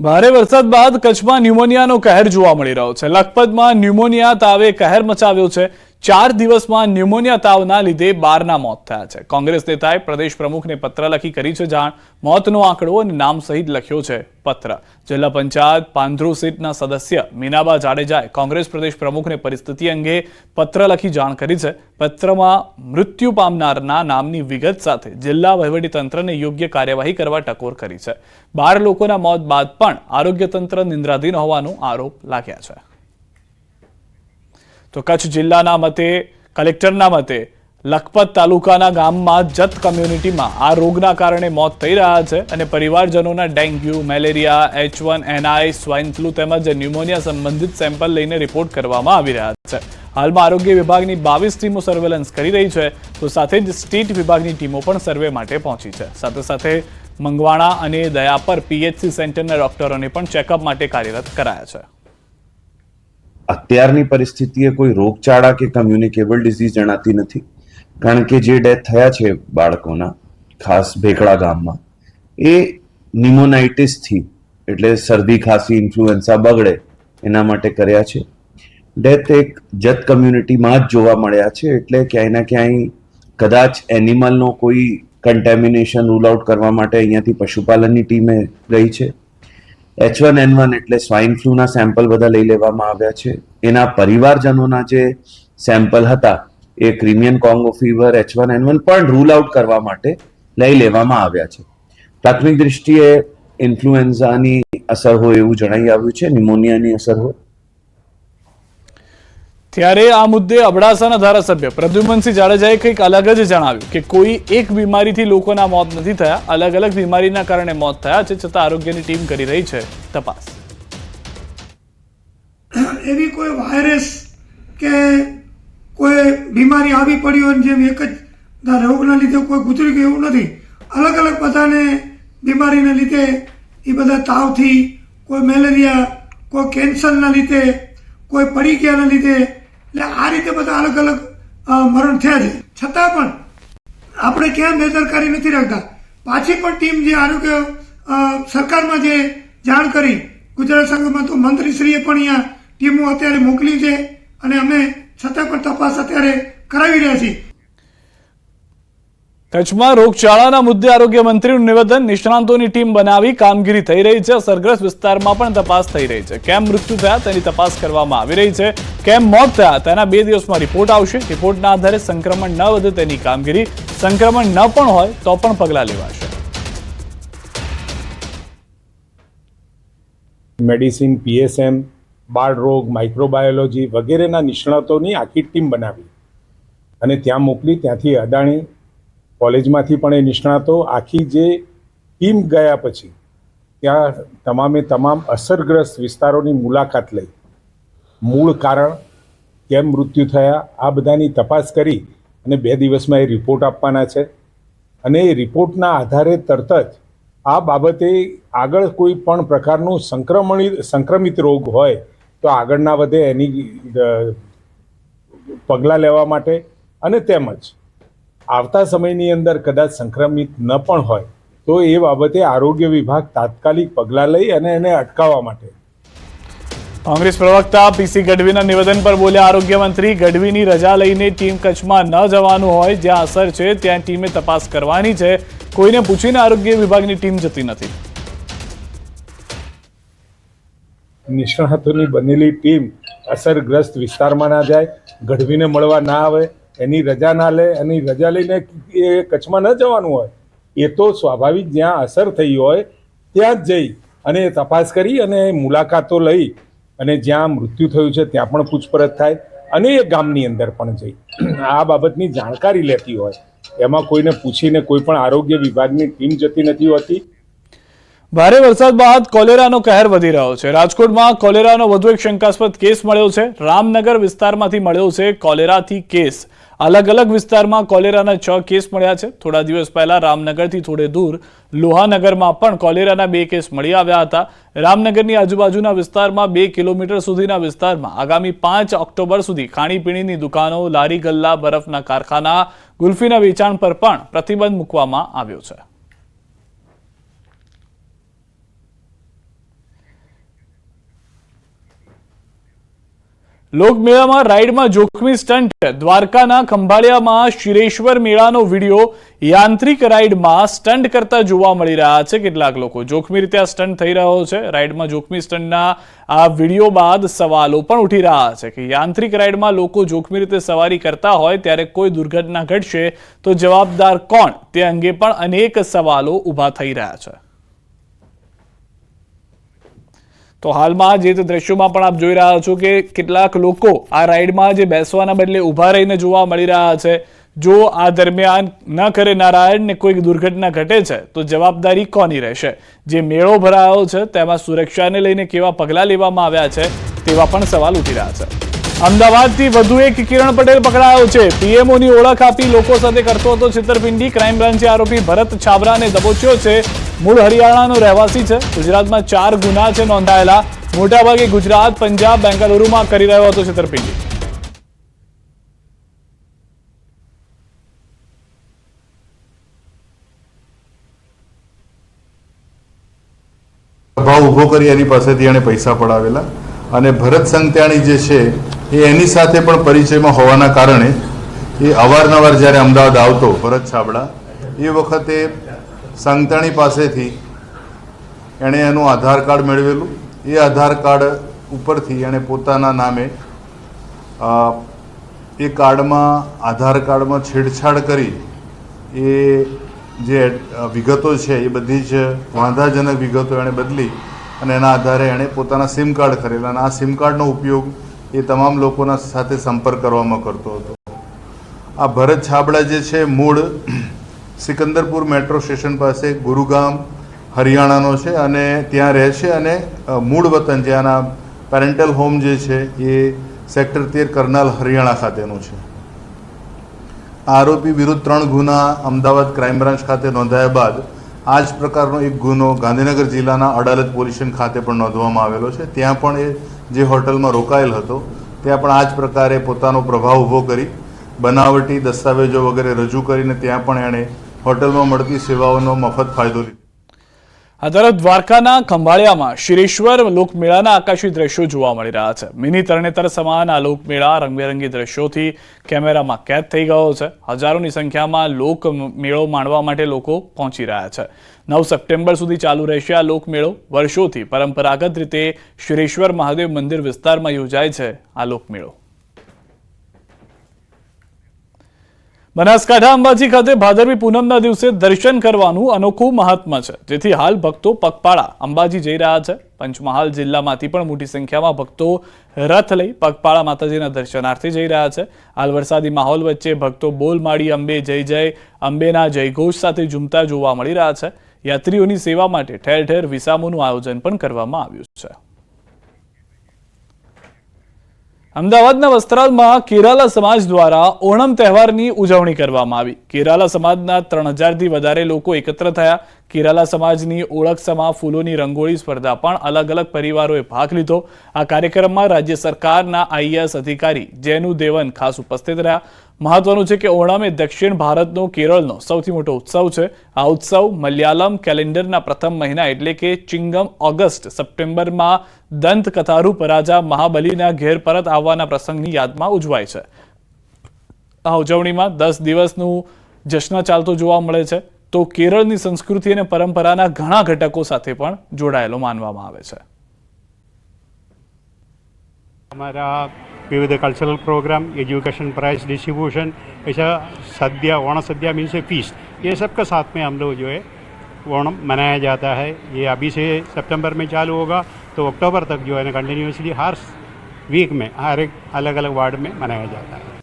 ભારે વરસાદ બાદ કચ્છમાં ન્યુમોનિયાનો કહેર જોવા મળી રહ્યો છે. લખપતમાં ન્યુમોનિયા તાવે કહેર મચાવ્યો છે. ચાર દિવસમાં ન્યુમોનિયા તાવના લીધે બારના મોત થયા છે. કોંગ્રેસ નેતાએ પ્રદેશ પ્રમુખને પત્ર લખી કરી છે જાણ. મોતનો આંકડો અને નામ સહિત લખ્યો છે પત્ર. જિલ્લા પંચાયત પાંધ્રુ સીટના સદસ્ય મીનાબા જાડેજાએ કોંગ્રેસ પ્રદેશ પ્રમુખને પરિસ્થિતિ અંગે પત્ર લખી જાણ કરી છે. પત્રમાં મૃત્યુ પામનારના નામની વિગત સાથે જિલ્લા વહીવટીતંત્રને યોગ્ય કાર્યવાહી કરવા ટકોર કરી છે. બાર લોકોના મોત બાદ પણ આરોગ્ય તંત્ર નિંદ્રાધીન હોવાનો આરોપ લાગ્યા છે. તો કચ્છ જિલ્લાના મતે, કલેક્ટરના મતે, લખપત તાલુકાના ગામમાં જત કમ્યુનિટીમાં આ રોગના કારણે મોત થઈ રહ્યા છે અને પરિવારજનોના dengue, malaria, H one NI swine flu તેમજ ન્યુમોનિયા સંબંધિત સેમ્પલ લઈને રિપોર્ટ કરવામાં આવી રહ્યા છે. હાલમાં આરોગ્ય વિભાગની બાવીસ ટીમો સર્વેલન્સ કરી રહી છે, તો સાથે જ સ્ટેટ વિભાગની ટીમો પણ સર્વે માટે પહોંચી છે. સાથે સાથે મંગવાણા અને દયાપર પીએચસી સેન્ટરના ડોક્ટરોને પણ ચેકઅપ માટે કાર્યરત કરાયા છે. અત્યારની પરિસ્થિતિએ કોઈ રોગચાળા કે કમ્યુનિકેબલ ડિઝીઝ જણાતી નથી. કારણ કે જે ડેથ થયા છે બાળકોના, ખાસ ભેકડા ગામમાં, એ નિમોનાઇટિસથી એટલે શરદી ખાંસી ઇન્ફ્લુએન્ઝા બગડે, એના માટે કર્યા છે. ડેથ એક જત કમ્યુનિટીમાં જ જોવા મળ્યા છે, એટલે ક્યાંય ના ક્યાંય કદાચ એનિમલનો કોઈ કન્ટેમિનેશન રૂલ આઉટ કરવા માટે અહીંયાથી પશુપાલનની ટીમે ગઈ છે. એચ વન એન વન એટલે સ્વાઇન ફ્લૂના સેમ્પલ બધા લઈ લેવામાં આવ્યા છે. એના પરિવારજનોના જે સેમ્પલ હતા, એ Crimean Congo fever H one N one પણ રૂલ આઉટ કરવા માટે લઈ લેવામાં આવ્યા છે. પ્રાથમિક દૃષ્ટિએ ઇન્ફ્લુએન્ઝાની અસર હોય એવું જણાઈ આવ્યું છે ન્યુમોનિયાની અસર હોય. ત્યારે આ મુદ્દે અબડાસાના ધારાસભ્ય પ્રદ્યુમનસિંહ જાડેજાએ કંઈક અલગ જ જણાવ્યું કે કોઈ એક બીમારીથી લોકોના મોત નથી થયા, અલગ અલગ બીમારીના કારણે મોત થયા છે છતાં આરોગ્યની ટીમ કરી રહી છે તપાસ. એવી કોઈ વાયરસ કે કોઈ બીમારી આવી પડી હોય જેમ એક જ રોગના લીધે કોઈ ગુજરી ગયું એવું નથી. અલગ અલગ બધાને બીમારીના લીધે એ બધા તાવથી કોઈ મેલેરિયા, કોઈ કેન્સરના લીધે, કોઈ પડી ગયાના લીધે એટલે આ રીતે બધા અલગ અલગ મરણ થયા છે. છતાં પણ આપણે ક્યાં બેદરકારી નથી રાખતા. પાછી પણ ટીમ જે આરોગ્ય સરકારમાં જે જાણ કરી, ગુજરાત સંઘમાં તો મંત્રીશ્રીએ પણ અહીંયા ટીમો અત્યારે મોકલી છે અને અમે છતાં પણ તપાસ અત્યારે કરાવી રહ્યા છીએ. કચ્છમાં રોગચાળાના મુદ્દે આરોગ્ય મંત્રીનું નિવેદન, નિષ્ણાંતોની ટીમ બનાવી કામગીરી થઈ રહી છે. અસરગ્રસ્ત વિસ્તારમાં પણ તપાસ થઈ રહી છે. કેમ મૃત્યુ થયા તેની તપાસ કરવામાં આવી રહી છે. કેમ મોત થયા તેના બે દિવસમાં રિપોર્ટ આવશે. રિપોર્ટના આધારે સંક્રમણ ન વધે તેની કામગીરી, સંક્રમણ ન પણ હોય તો પણ પગલાં લેવાશે. મેડિસિન, પીએસએમ બાળરોગ માઇક્રોબાયોલોજી વગેરેના નિષ્ણાતોની આખી ટીમ બનાવી અને ત્યાં મોકલી, ત્યાંથી અદાણી કોલેજમાંથી પણ એ નિષ્ણાતો આખી જે ટીમ ગયા પછી ત્યાં તમામે તમામ અસરગ્રસ્ત વિસ્તારોની મુલાકાત લઈ. મૂળ કારણ કેમ મૃત્યુ થયા, આ બધાની તપાસ કરી અને બે દિવસમાં એ રિપોર્ટ આપવાના છે. અને એ રિપોર્ટના આધારે તરત જ આ બાબતે આગળ કોઈ પણ પ્રકારનું સંક્રમણિત સંક્રમિત રોગ હોય તો આગળ ના વધે એની પગલાં લેવા માટે અને તેમજ આવતા સમયની અંદર કદાચ સંક્રમિત ન પણ હોય તો એ બાબતે આરોગ્ય વિભાગ તાત્કાલિક પગલાં લઈ અને એને અટકાવવા માટે. કોંગ્રેસ પ્રવક્તા પીસી ગઢવીના નિવેદન પર બોલ્યા આરોગ્ય મંત્રી ગઢવીની રજા લઈને ટીમ કચ્છમાં ન જવાનું હોય જ્યાં અસર છે ત્યાં ટીમે તપાસ કરવાની છે. કોઈને પૂછીને આરોગ્ય વિભાગની ટીમ જતી નથી. નિષ્ણાતોની બનેલી ટીમ અસરગ્રસ્ત વિસ્તારમાં ના જાય ગઢવીને મળવા ના આવે એની રજા ના લે, એની રજા લઈને એ કચ્છમાં ન જવાનું હોય, એ તો સ્વાભાવિક જ્યાં અસર થઈ હોય, ત્યાં જ જઈ અને તપાસ કરી અને મુલાકાતો લઈ અને જ્યાં મૃત્યુ થયું છે ત્યાં પણ પૂછપરછ થાય અને એ ગામની અંદર પણ જઈ. આ બાબતની જાણકારી લેતી હોય. એમાં કોઈને પૂછીને કોઈ પણ આરોગ્ય વિભાગની ટીમ જતી નથી હોતી. ભારે વરસાદ બાદ કોલેરાનો કહેર વધી રહ્યો છે. રાજકોટમાં કોલેરાનો વધુ એક શંકાસ્પદ કેસ મળ્યો છે. રામનગર વિસ્તારમાંથી મળ્યો છે કોલેરાથી કેસ. અલગ અલગ વિસ્તારમાં કોલેરાના છ કેસ મળ્યા છે. થોડા દિવસ પહેલા રામનગરથી થોડે દૂર લોહાનગરમાં પણ કોલેરાના બે કેસ મળી આવ્યા હતા. રામનગરની આજુબાજુના વિસ્તારમાં બે કિલોમીટર સુધીના વિસ્તારમાં આગામી પાંચ ઓક્ટોબર સુધી ખાણીપીણીની દુકાનો, લારી ગલ્લા, બરફના કારખાના, ગુલ્ફીના વેચાણ પર પણ પ્રતિબંધ મૂકવામાં આવ્યો છે. લોકમેળામાં રાઈડમાં જોખમી સ્ટન્ટ દ્વારકાના ખંભાળિયામાં શિરેશ્વર મેળાનો વીડિયો. યાંત્રિક રાઇડમાં સ્ટન્ટ કરતા જોવા મળી રહ્યા છે. કેટલાક લોકો જોખમી રીતે આ સ્ટન્ટ થઈ રહ્યો છે. રાઇડમાં જોખમી સ્ટન્ટના આ વીડિયો બાદ સવાલો પણ ઉઠી રહ્યા છે કે યાંત્રિક રાઈડમાં લોકો જોખમી રીતે સવારી કરતા હોય ત્યારે કોઈ દુર્ઘટના ઘટશે તો જવાબદાર કોણ? તે અંગે પણ અનેક સવાલો ઊભા થઈ રહ્યા છે. તો હાલમાં જે દ્રશ્યોમાં પણ આપ જોઈ રહ્યા છો કે કેટલાક લોકો આ રાઈડમાં જે બેસવાના બદલે ઊભા રહીને જોવા મળી રહ્યા છે. જો આ દરમિયાન ન કરે નારાયણને કોઈક દુર્ઘટના ઘટે છે, તો જવાબદારી કોની રહેશે? જે મેળો ભરાયો છે, તેમાં સુરક્ષાને લઈને કેવા પગલાં લેવામાં આવ્યા છે, તેવા પણ સવાલ ઉઠી રહ્યા છે. અમદાવાદથી વધુ એક કિરણ પટેલ પકડાયો છે. પીએમઓની ઓળખ આપી લોકો સાથે કરતો હતો છેતરપિંડી. ક્રાઇમ બ્રાન્ચે આરોપી ભરત છાબરાને દબોચ્યો છે. મૂળ હરિયાણાનો રહેવાસી છે. ગુજરાતમાં ચાર ગુના છે નોંધાયેલા. મોટાભાગે ગુજરાત, પંજાબ, બેંગાલુરુમાં કરી રહ્યો હતો છેતરપિંડી. ભાવ ઊભો કરી એની પાસેથી એણે પૈસા પડાવેલા. અને ભરત સંત્યાણી જે છે, એ એની સાથે પણ પરિચયમાં હોવાના કારણે એ અવારનવાર જ્યારે અમદાવાદ આવતો, ભરત છાબડા, એ વખતે સંગતાણી પાસેથી એણે એનું આધાર કાર્ડ મેળવેલું. એ આધાર કાર્ડ ઉપરથી એણે પોતાના નામે એ કાર્ડમાં, આધાર કાર્ડમાં છેડછાડ કરી એ જે વિગતો છે, એ બધી જ વાંધાજનક વિગતો એણે બદલી અને એના આધારે એણે પોતાના સિમ કાર્ડ કરેલા અને આ સિમ કાર્ડનો ઉપયોગ એ તમામ લોકોના સાથે સંપર્ક કરવામાં કરતો હતો. આ ભરત છાબડા જે છે, મૂળ સિકંદરપુર મેટ્રો સ્ટેશન પાસે ગુરુગામ હરિયાણાનો છે અને ત્યાં રહે છે અને મૂળ વતન જે આના પેરેન્ટલ હોમ જે છે, એ સેક્ટર તેર કરનાલ હરિયાણા ખાતેનું છે. આરોપી વિરુદ્ધ ત્રણ ગુના અમદાવાદ ક્રાઇમ બ્રાન્ચ ખાતે નોંધાયા બાદ આ જ પ્રકારનો એક ગુનો ગાંધીનગર જિલ્લાના અડાલત પોલીસ ખાતે પણ નોંધવામાં આવેલો છે. ત્યાં પણ એ જે હોટલમાં રોકાયેલ હતો, ત્યાં પણ આ જ પ્રકારે પોતાનો પ્રભાવ ઊભો કરી, બનાવટી દસ્તાવેજો વગેરે રજૂ કરીને ત્યાં પણ એણે હોટલમાં મળતી સેવાઓનો મફત ફાયદો લીધો. આ દ્વારકાના ખંભાળિયામાં શિરેશ્વર લોકમેળાના આકાશી દ્રશ્યો જોવા મળી રહ્યા છે. મિની તરણેતર સમાન આ લોકમેળા રંગબેરંગી દ્રશ્યોથી કેમેરામાં કેદ થઈ ગયો છે. હજારોની સંખ્યામાં લોક મેળો માણવા માટે લોકો પહોંચી રહ્યા છે. નવ સપ્ટેમ્બર સુધી ચાલુ રહેશે આ લોકમેળો. વર્ષોથી પરંપરાગત રીતે શિરેશ્વર મહાદેવ મંદિર વિસ્તારમાં યોજાય છે આ લોકમેળો. બનાસકાંઠા અંબાજી ખાતે ભાદરવી પૂનમના દિવસે દર્શન કરવાનું અનોખું મહાત્મ છે. જેથી હાલ ભક્તો પગપાળા અંબાજી જઈ રહ્યા છે. પંચમહાલ જિલ્લામાંથી પણ મોટી સંખ્યામાં ભક્તો રથ લઈ પગપાળા માતાજીના દર્શનાર્થે જઈ રહ્યા છે. હાલ વરસાદી માહોલ વચ્ચે ભક્તો બોલ માડી અંબે જય જય, અંબેના જયઘોષ સાથે ઝૂમતા જોવા મળી રહ્યા છે. યાત્રીઓની સેવા માટે ઠેર ઠેર વિસામોનું આયોજન પણ કરવામાં આવ્યું છે. અમદાવાદના વસ્ત્રાલમાં કેરાલા સમાજ દ્વારા ઓણમ તહેવારની ઉજવણી કરવામાં આવી. કેરાલા સમાજના ત્રણ હજારથી વધારે લોકો એકત્ર થયા. કેરાલા સમાજની ઓળખ સમા ફૂલોની રંગોળી સ્પર્ધા પણ અલગ અલગ પરિવારોએ ભાગ લીધો. આ કાર્યક્રમમાં રાજ્ય સરકારના આઈએએસ અધિકારી જેનુ દેવન ખાસ ઉપસ્થિત રહ્યા. મહત્વનું છે કે ઓણમ એ દક્ષિણ ભારતનો કેરળનો સૌથી મોટો ઉત્સવ છે. આ ઉત્સવ મલયાલમ કેલેન્ડરના પ્રથમ મહિના એટલે કે ચિંગમ ઓગસ્ટ સપ્ટેમ્બરમાં દંતકથારૂપ રાજા મહાબલીના ઘેર પરત આવવાના પ્રસંગની યાદમાં ઉજવાય છે. આ ઉજવણીમાં દસ દિવસનું જશ્ન ચાલતો જોવા મળે છે. તો કેરળની સંસ્કૃતિ અને પરંપરાના ઘણા ઘટકો સાથે પણ જોડાયેલો માનવામાં આવે છે. અમારા विविध cultural program education prize distribution ऐसा सद्या ओणम सद्या मीन्स ए फ़ीस ये सब का साथ में हम लोग जो है ओणम मनाया जाता है। ये अभी से सितंबर में चालू होगा तो अक्टूबर तक जो है ना कंटिन्यूसली हर वीक में, हर एक अलग अलग वार्ड में मनाया जाता है।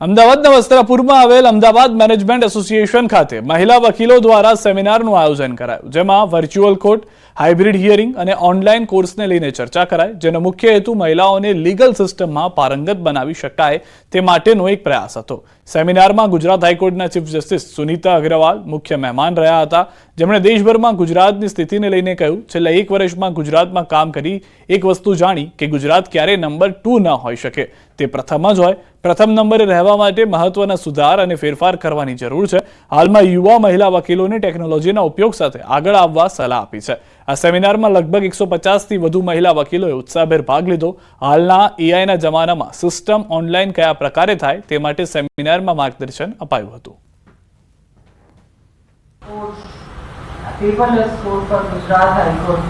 અમદાવાદના વસ્ત્રાપુરમાં આવેલ અમદાવાદ મેનેજમેન્ટ એસોસિએશન ખાતે મહિલા વકીલો દ્વારા સેમિનારનું આયોજન કરાયું, જેમાં વર્ચ્યુઅલ કોર્ટ હાઇબ્રિડ હિયરિંગ અને ઓનલાઈન કોર્સને લઈને ચર્ચા કરાઈ, જેનો મુખ્ય હેતુ મહિલાઓને લીગલ સિસ્ટમમાં પારંગત બનાવી શકાય તે માટેનો એક પ્રયાસ હતો. સેમિનારમાં ગુજરાત હાઈકોર્ટના ચીફ જસ્ટિસ સુનીતા અગ્રવાલ, મુખ્ય મહેમાન રહ્યા હતા. જેમણે દેશભરમાં ગુજરાતની સ્થિતિને લઈને કહ્યું, છેલ્લા એક વર્ષમાં ગુજરાતમાં કામ કરી એક વસ્તુ જાણી કે ગુજરાત ક્યારેય નંબર ટુ ન હોઈ શકે. તે પ્રથમ જ હોય. પ્રથમ નંબરે રહેવા માટે મહત્વના સુધાર અને ફેરફાર કરવાની જરૂર છે. હાલમાં યુવા મહિલા વકીલોને ટેકનોલોજીના ઉપયોગ સાથે આગળ આવવા સલાહ આપી છે. આ સેમિનારમાં લગભગ એકસો પચાસથી વધુ મહિલા વકીલોએ ઉત્સાહભેર ભાગ લીધો. હાલના એઆઈના જમાનામાં સિસ્ટમ ઓનલાઈન કયા પ્રકારે થાય તે માટે સેમિનારમાં માર્ગદર્શન અપાયું હતું. Paperless code for Gujarat High Court.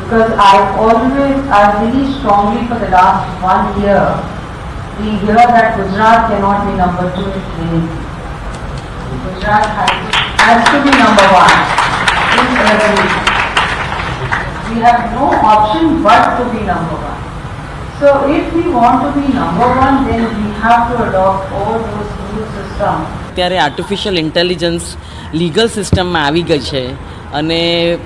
Because I've always, I've really strongly for the last one year, we hear that Gujarat cannot be number two in claims. Gujarat High Court has to be number one in everything. We have no option but to be number one. So if we want to be number one, then we have to adopt all those new systems અત્યારે artificial intelligence legal સિસ્ટમમાં આવી ગઈ છે અને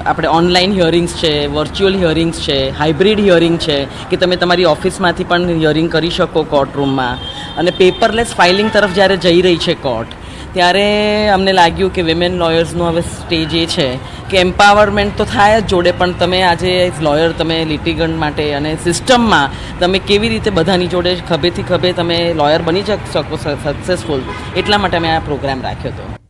આપણે online હિયરિંગ્સ છે virtual હિયરિંગ્સ છે hybrid hearing છે, કે તમે તમારી ઓફિસમાંથી પણ હિયરિંગ કરી શકો કોર્ટરૂમમાં અને પેપરલેસ ફાઇલિંગ તરફ જ્યારે જઈ રહી છે કોર્ટ ત્યારે અમને લાગ્યું કે વિમેન લોયર્સનું હવે સ્ટેજ એ છે, કે એમ્પાવરમેન્ટ તો થાય જ જોડે, પણ તમે આજે લોયર તમે લિટિગન્ટ માટે અને સિસ્ટમમાં તમે કેવી રીતે બધાની જોડે ખભેથી ખભે તમે લોયર બની શકો સક્સેસફુલ એટલા માટે અમે આ પ્રોગ્રામ રાખ્યો હતો.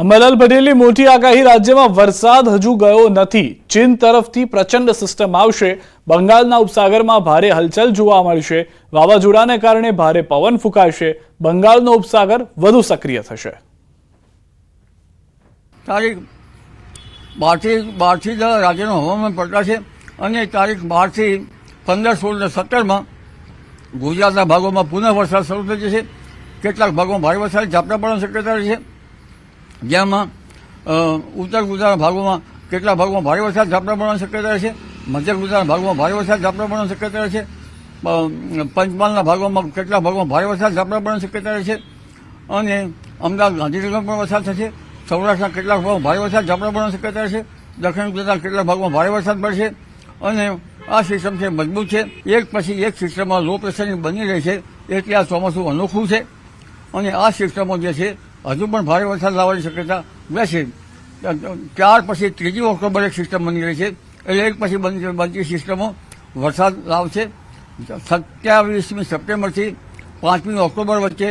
અંબાલાલ પટેલની મોટી આગાહી રાજ્યમાં વરસાદ હજુ ગયો નથી. ચીન તરફથી પ્રચંડ સિસ્ટમ આવશે. બંગાળના ઉપસાગરમાં ભારે હલચલ જોવા મળશે. વાવાઝોડાને કારણે ભારે પવન ફૂંકાશે. બંગાળનો ઉપસાગર વધુ સક્રિય થશે. તારીખ બારથી બારથી રાજ્યનું હવામાન પલટાશે અને તારીખ બારથી પંદર, સોળ ને સત્તરમાં ગુજરાતના ભાગોમાં પુનઃ વરસાદ શરૂ થઈ જશે. કેટલાક ભાગોમાં ભારે વરસાદ, ઝાપટા પડવાની શક્યતા રહેશે. જેમાં ઉત્તર ગુજરાતના ભાગોમાં કેટલા ભાગોમાં ભારે વરસાદ ઝાપટા પડવાની શક્યતા છે મધ્ય ગુજરાતના ભાગોમાં ભારે વરસાદ ઝાપટા પડવાની શક્યતા છે પંચમહાલના ભાગોમાં કેટલા ભાગોમાં ભારે વરસાદ ઝાપટા પડવાની શક્યતા છે અને અમદાવાદ ગાંધીનગરમાં પણ વરસાદ થશે, સૌરાષ્ટ્રના કેટલાક ભાગમાં ભારે વરસાદ ઝાપટા પડવાની શક્યતા છે, દક્ષિણ ગુજરાતના કેટલાક ભાગમાં ભારે વરસાદ પડશે અને આ સિસ્ટમ છે મજબૂત છે, એક પછી એક સિસ્ટમમાં લો પ્રેશરની બની રહી છે, એટલે આ ચોમાસું અનોખું છે અને આ સિસ્ટમો જે છે હજુ પણ ભારે વરસાદ લાવવાની શક્યતા રહેશે ત્યાર પછી ત્રીજી ઓક્ટોબર એક સિસ્ટમ બની રહી છે. એટલે એક પછી બનતી બનતી સિસ્ટમો વરસાદ લાવશે. સત્યાવીસમી સપ્ટેમ્બરથી પાંચમી ઓક્ટોબર વચ્ચે